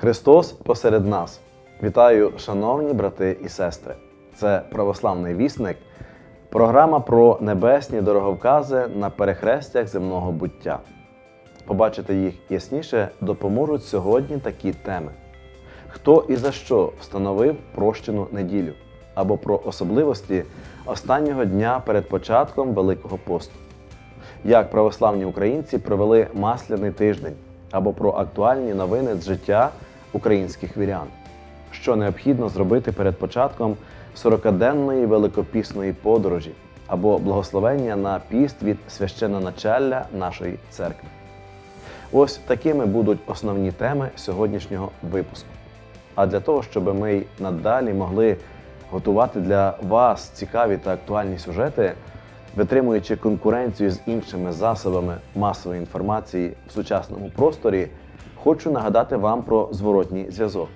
Христос посеред нас. Вітаю, шановні брати і сестри. Це православний вісник, програма про небесні дороговкази на перехрестях земного буття. Побачити їх ясніше допоможуть сьогодні такі теми: хто і за що встановив прощену неділю, або про особливості останнього дня перед початком Великого посту як православні українці провели масляний тиждень або про актуальні новини з життя українських вірян, що необхідно зробити перед початком 40-денної великопісної подорожі або благословення на піст від священоначалля нашої церкви. Ось такими будуть основні теми сьогоднішнього випуску. А для того, щоб ми й надалі могли готувати для вас цікаві та актуальні сюжети, витримуючи конкуренцію з іншими засобами масової інформації в сучасному просторі, хочу нагадати вам про зворотній зв'язок.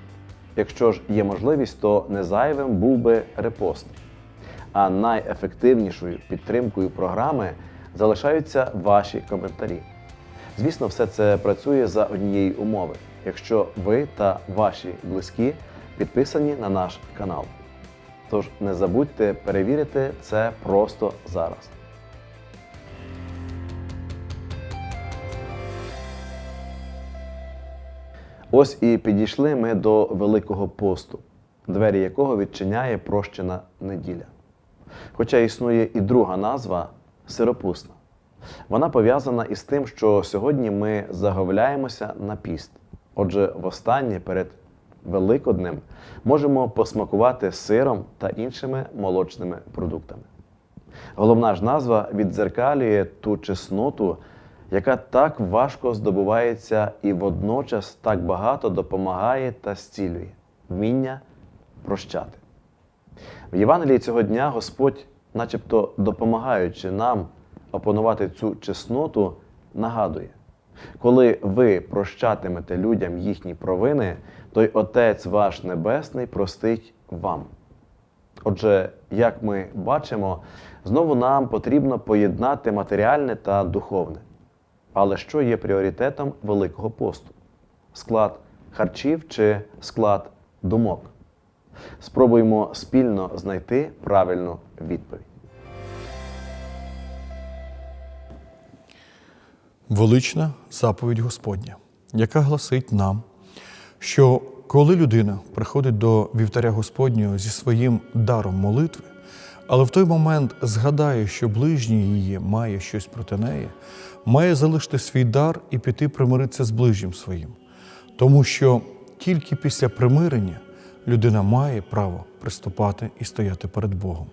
Якщо ж є можливість, то не зайвим був би репост. А найефективнішою підтримкою програми залишаються ваші коментарі. Звісно, все це працює за однієї умови, якщо ви та ваші близькі підписані на наш канал. Тож не забудьте перевірити це просто зараз. Ось і підійшли ми до Великого посту, двері якого відчиняє прощена неділя. Хоча існує і друга назва сиропусна. Вона пов'язана із тим, що сьогодні ми заговляємося на піст. Отже, востаннє перед Великоднем можемо посмакувати сиром та іншими молочними продуктами. Головна ж назва віддзеркалює ту чесноту, яка так важко здобувається і водночас так багато допомагає та зцілює вміння прощати. В Євангелії цього дня Господь, начебто допомагаючи нам опанувати цю чесноту, нагадує, коли ви прощатимете людям їхні провини, то й Отець ваш Небесний простить вам. Отже, як ми бачимо, знову нам потрібно поєднати матеріальне та духовне. Але що є пріоритетом Великого посту? Склад харчів чи склад думок? Спробуємо спільно знайти правильну відповідь. Велична заповідь Господня, яка гласить нам, що коли людина приходить до вівтаря Господнього зі своїм даром молитви, але в той момент згадає, що ближній її має щось проти неї, має залишити свій дар і піти примиритися з ближнім своїм. Тому що тільки після примирення людина має право приступати і стояти перед Богом.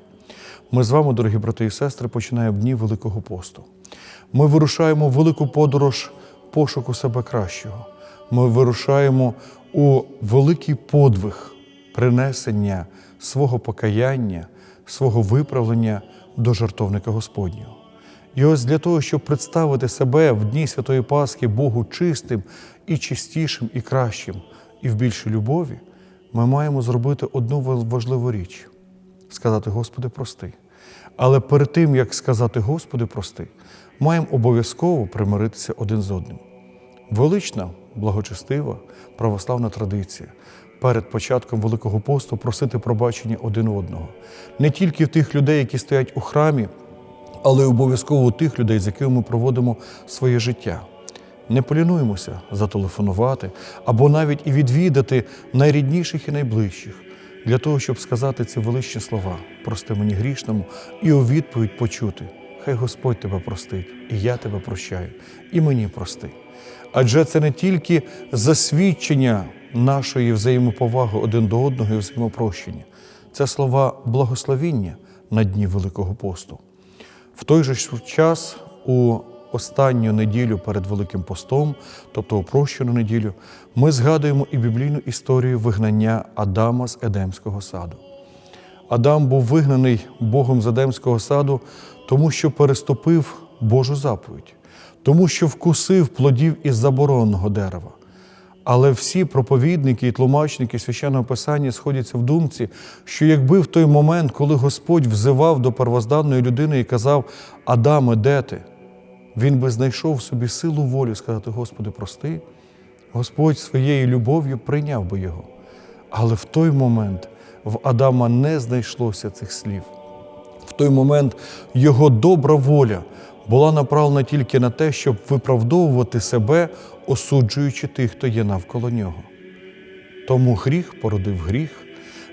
Ми з вами, дорогі брати і сестри, починаємо дні Великого посту. Ми вирушаємо в велику подорож пошуку себе кращого. Ми вирушаємо у великий подвиг принесення свого покаяння, свого виправлення до жартовника Господнього. І ось для того, щоб представити себе в дні Святої Пасхи Богу чистим і чистішим, і кращим, і в більшій любові, ми маємо зробити одну важливу річ сказати Господи, прости. Але перед тим, як сказати Господи, прости, маємо обов'язково примиритися один з одним. Велична, благочестива, православна традиція перед початком Великого посту просити пробачення один одного. Не тільки в тих людей, які стоять у храмі, але й обов'язково у тих людей, з якими ми проводимо своє життя. Не полінуємося зателефонувати або навіть і відвідати найрідніших і найближчих для того, щоб сказати ці величні слова, прости мені грішному, і у відповідь почути. Хай Господь тебе простить, і я тебе прощаю, і мені прости. Адже це не тільки засвідчення нашої взаємоповаги один до одного і взаємопрощення, це слова благословіння на дні Великого посту. В той же час у останню неділю перед Великим постом, тобто у прощену неділю, ми згадуємо і біблійну історію вигнання Адама з Едемського саду. Адам був вигнаний Богом з Едемського саду, тому що переступив Божу заповідь, тому що вкусив плодів із забороненого дерева. Але всі проповідники і тлумачники священного писання сходяться в думці, що якби в той момент, коли Господь взивав до первозданної людини і казав Адаме, де ти? Він би знайшов в собі силу волі сказати, Господи, прости, Господь своєю любов'ю прийняв би його. Але в той момент в Адама не знайшлося цих слів. В той момент його добра воля була направлена тільки на те, щоб виправдовувати себе, осуджуючи тих, хто є навколо нього. Тому гріх породив гріх,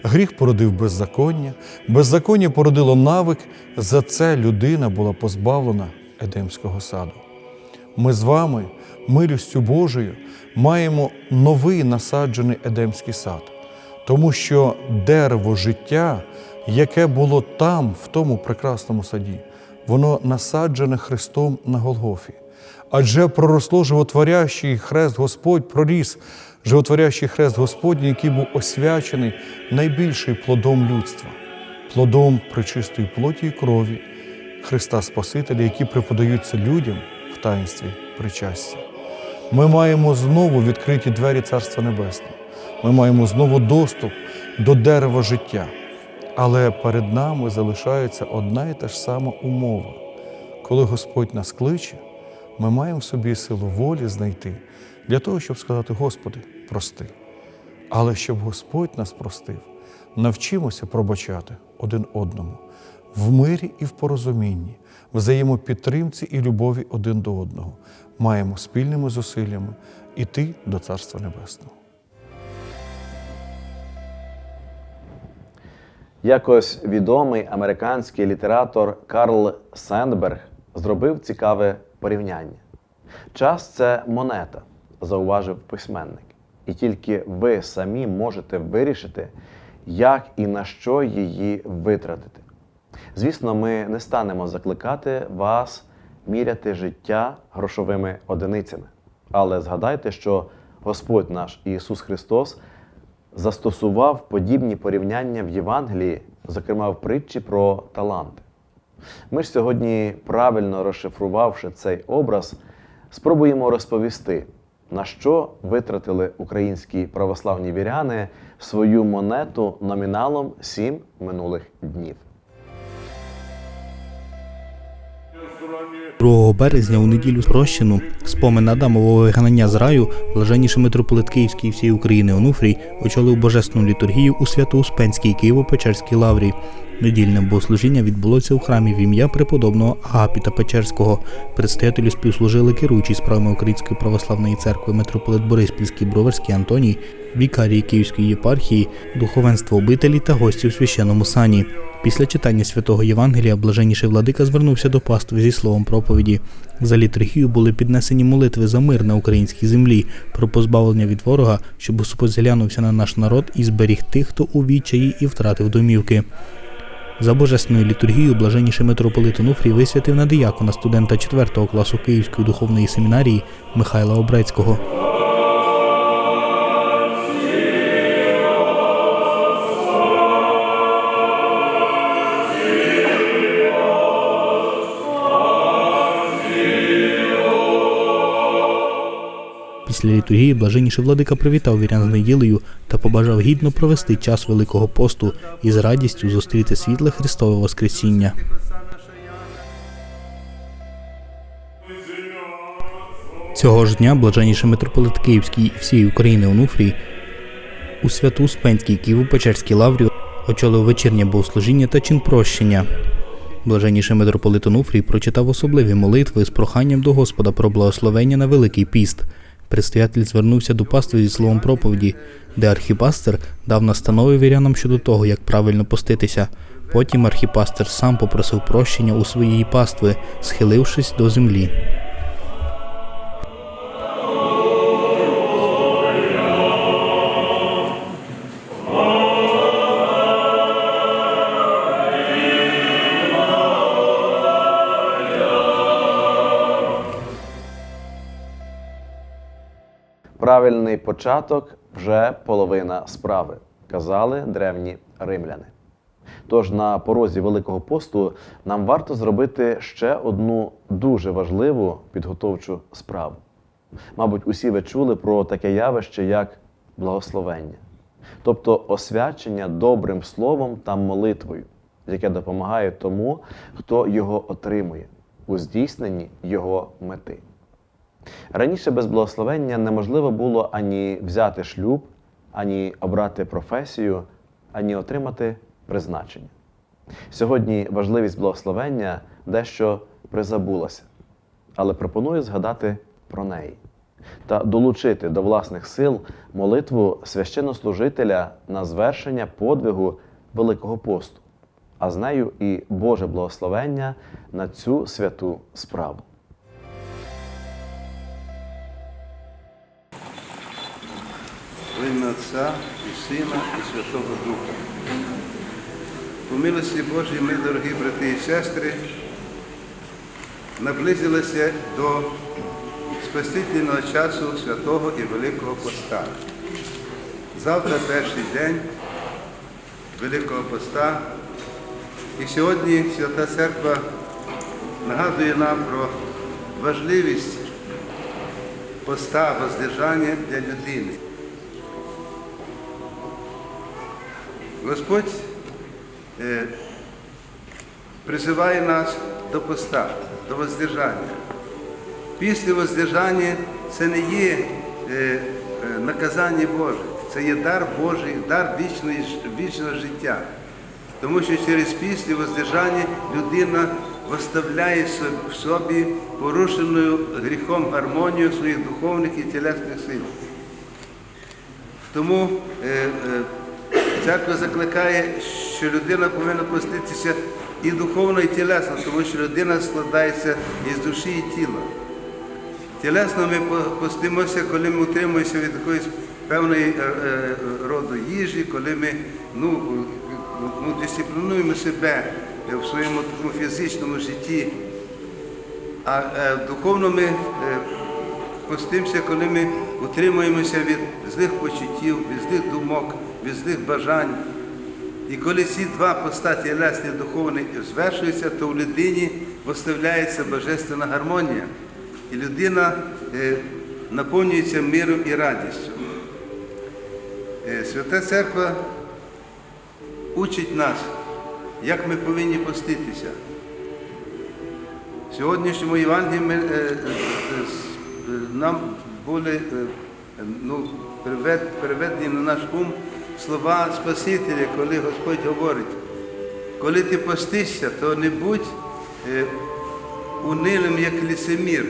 гріх породив беззаконня, беззаконня породило навик. За це людина була позбавлена Едемського саду. Ми з вами, милістю Божою, маємо новий насаджений Едемський сад, тому що дерево життя, яке було там, в тому прекрасному саді, воно насаджене Христом на Голгофі. Адже проросло животворящий хрест Господь проріс, животворящий хрест Господній, який був освячений найбільшим плодом людства, плодом причистої плоті і крові Христа Спасителя, які преподаються людям в таїнстві причастя. Ми маємо знову відкриті двері Царства Небесного. Ми маємо знову доступ до дерева життя. Але перед нами залишається одна і та ж сама умова. Коли Господь нас кличе, ми маємо в собі силу волі знайти для того, щоб сказати: Господи, прости. Але щоб Господь нас простив, навчимося пробачати один одному в мирі і в порозумінні, взаємопідтримці і любові один до одного. Маємо спільними зусиллями іти до Царства Небесного. Якось відомий американський літератор Карл Сендберг зробив цікаве порівняння. Час це монета, зауважив письменник, і тільки ви самі можете вирішити, як і на що її витратити. Звісно, ми не станемо закликати вас міряти життя грошовими одиницями. Але згадайте, що Господь наш Ісус Христос застосував подібні порівняння в Євангелії, зокрема в притчі про таланти. Ми ж сьогодні, правильно розшифрувавши цей образ, спробуємо розповісти, на що витратили українські православні віряни свою монету номіналом сім минулих днів. 2 березня у неділю спрощену спомин Адамового вигнання з раю блаженніший митрополит Київський всієї України Онуфрій очолив божественну літургію у Свято-Успенській Києво-Печерській лаврі. Недільне богослужіння відбулося у храмі в ім'я преподобного Агапіта Печерського. Предстоятелю співслужили керуючий справами Української православної церкви митрополит Бориспільський Броварський Антоній, вікарії Київської єпархії, духовенство обителі та гості у священному сані. Після читання святого Євангелія блаженніший владика звернувся до пастви зі словом проповіді. За літургію були піднесені молитви за мир на українській землі, про позбавлення від ворога, щоб Господь на наш народ і зберіг тих, хто у відчаї і втратив домівки. За божественною літургією блаженніший митрополит Онуфрій висвятив на диякона студента 4 класу Київської духовної семінарії Михайла Обрецького. Після літургії блаженніший владика привітав вірян з неділею та побажав гідно провести час Великого посту і з радістю зустріти світле Христове Воскресіння. Цього ж дня блаженніший митрополит Київський і всієї України Онуфрій у Свято-Успенській Києво-Печерській лаврі очолив вечірнє богослужіння та чин прощення. Блаженніший митрополит Онуфрій прочитав особливі молитви з проханням до Господа про благословення на Великий піст. Предстоятель звернувся до пастви зі словом проповіді, де архіпастер дав настанови вірянам щодо того, як правильно поститися. Потім архіпастер сам попросив прощення у своєї пастви, схилившись до землі. Правильний початок вже половина справи, казали древні римляни. Тож на порозі Великого посту нам варто зробити ще одну дуже важливу підготовчу справу. Мабуть, усі ви чули про таке явище, як благословення, тобто освячення добрим словом та молитвою, яке допомагає тому, хто його отримує у здійсненні його мети. Раніше без благословення неможливо було ані взяти шлюб, ані обрати професію, ані отримати призначення. Сьогодні важливість благословення дещо призабулася, але пропоную згадати про неї та долучити до власних сил молитву священнослужителя на звершення подвигу Великого посту, а з нею і Боже благословення на цю святу справу. Во ім'я Отця і Сина, і Святого Духа. По милості Божій, ми, дорогі брати і сестри, наблизилися до спасительного часу святого і Великого Поста. Завтра перший день Великого Поста. І сьогодні Свята Церква нагадує нам про важливість поста воздержання для людини. Господь е, призиває нас до поста, до воздержання. Після воздержання це не є е, е, наказання Боже, це є дар Божий, дар вічної, вічного життя. Тому що через після воздержання людина виставляє в собі порушеною гріхом гармонію своїх духовних і тілесних сил. Тому церква закликає, що людина повинна поститися і духовно, і тілесно, тому що людина складається із душі і тіла. Тілесно ми постимося, коли ми утримуємося від якоїсь певної е, е, роду їжі, коли ми ну, ну, дисциплінуємо себе в своєму такому фізичному житті. А е, духовно ми постимося, коли ми утримуємося від злих почуттів, від злих думок, від злих бажань. І коли ці два постаті тілесний і духовний звершуються, то в людині поставляється божественна гармонія. І людина е, наповнюється миром і радістю. Е, Свята Церква учить нас, як ми повинні поститися. Сьогоднішньому Євангелії е, нам були ну, привед- переведені на наш ум слова Спасителя, коли Господь говорить, коли ти постишся, то не будь е, унилим, як лісемір.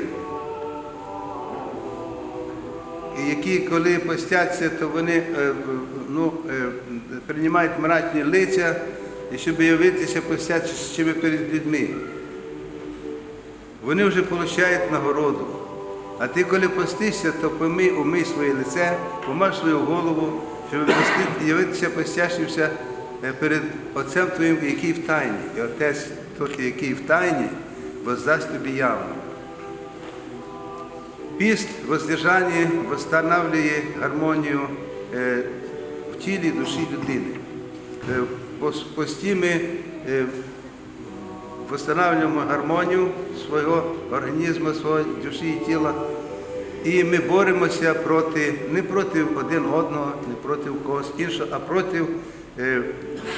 І які, коли постяться, то вони е, ну, е, приймають мрачні лиця, і щоб явитися постячими перед людьми. Вони вже отримують нагороду. А ти, коли постишся, то помий, умий своє лице, помаж свою голову, щоб явитися постящимся е, перед Отцем Твоїм, який в тайні. І Отець, тот, який в тайні, воздасть тобі явно. Піст воздержання восстанавливає гармонію е, в тілі душі людини. Е, пос- Пості ми восстанавливаємо гармонію свого організму, своєї душі і тіла. І ми боремося проти, не проти один одного, не проти когось іншого, а проти е,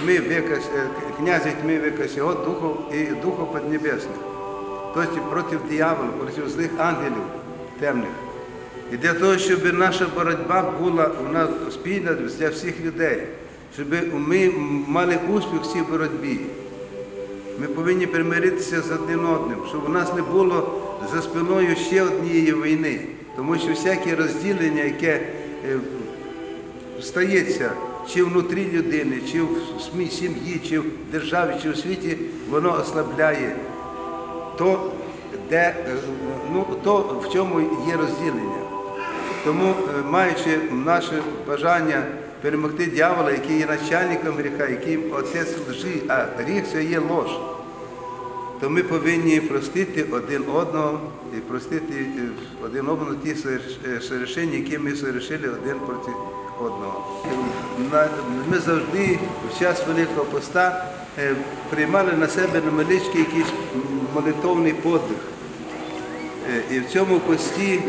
тьми викась, е, князя тьми викосього духов і духов поднебесних. Тобто проти диявола, проти злих ангелів темних. І для того, щоб наша боротьба була у нас спільна для всіх людей, щоб ми мали успіх в цій боротьбі. Ми повинні примиритися з одним одним, щоб у нас не було за спиною ще однієї війни. Тому що всяке розділення, яке е, стається чи внутрі людини, чи в сім'ї, чи в державі, чи в світі, воно ослабляє то, де, е, ну, то в чому є розділення. Тому, е, маючи наше бажання перемогти дьявола, який є начальником гріха, який отець лжи, а гріх це є лож, то ми повинні простити один одного і простити е, один одного ті е, які ми совершили один проти одного. Ми завжди в час Великого Поста е, приймали на себе невеличкий якийсь молитовний подвиг. Е, І в цьому пості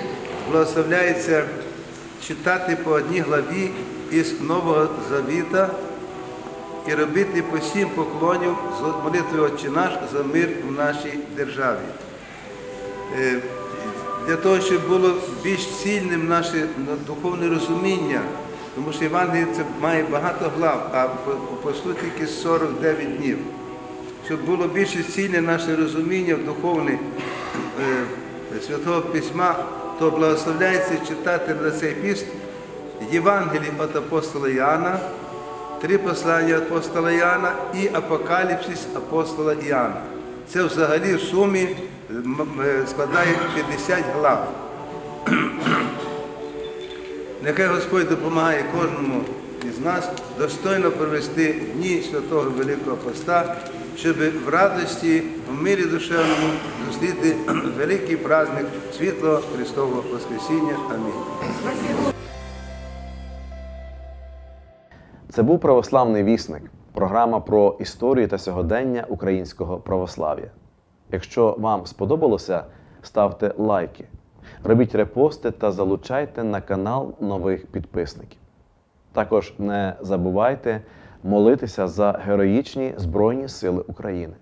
благословляється читати по одній главі із Нового Завіта і робити по сім поклонів з молитвою Отче наш за мир в нашій державі. Е, для того, щоб було більш цільним наше духовне розуміння, тому що Євангеліє це має багато глав, а по, суті тільки 49 днів. Щоб було більше цільне наше розуміння в духовне е, Святого Письма, то благословляється читати на цей піст Євангелії від апостола Іоанна, три послання апостола Іоанна і Апокаліпсис апостола Іоанна. Це взагалі в сумі м- м- складає 50 глав. Нехай Господь допомагає кожному із нас достойно провести дні святого Великого Поста, щоб в радості, в мирі душевному зустріти великий праздник світлого Христового Воскресіння. Амінь. Це був православний вісник, програма про історію та сьогодення українського православ'я. Якщо вам сподобалося, ставте лайки, робіть репости та залучайте на канал нових підписників. Також не забувайте молитися за героїчні Збройні Сили України,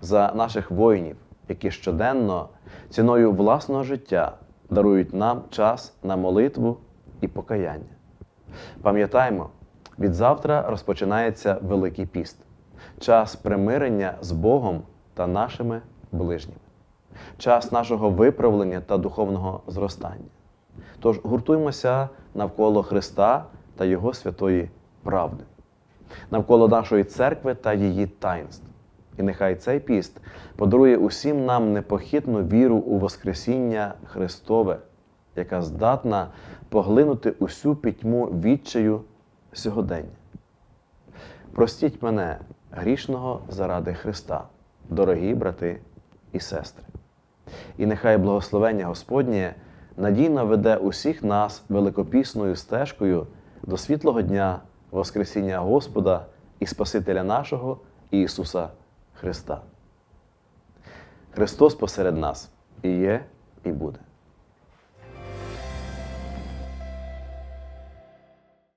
за наших воїнів, які щоденно ціною власного життя дарують нам час на молитву і покаяння. Пам'ятаймо, від завтра розпочинається Великий піст, час примирення з Богом та нашими ближніми, час нашого виправлення та духовного зростання. Тож гуртуймося навколо Христа та Його святої правди, навколо нашої церкви та її таїнств. І нехай цей піст подарує усім нам непохитну віру у Воскресіння Христове, яка здатна поглинути усю пітьму відчаю сьогодення. Простіть мене, грішного заради Христа, дорогі брати і сестри. І нехай благословення Господнє надійно веде усіх нас великопісною стежкою до світлого дня Воскресіння Господа і Спасителя нашого Ісуса Христа. Христос посеред нас і є, і буде.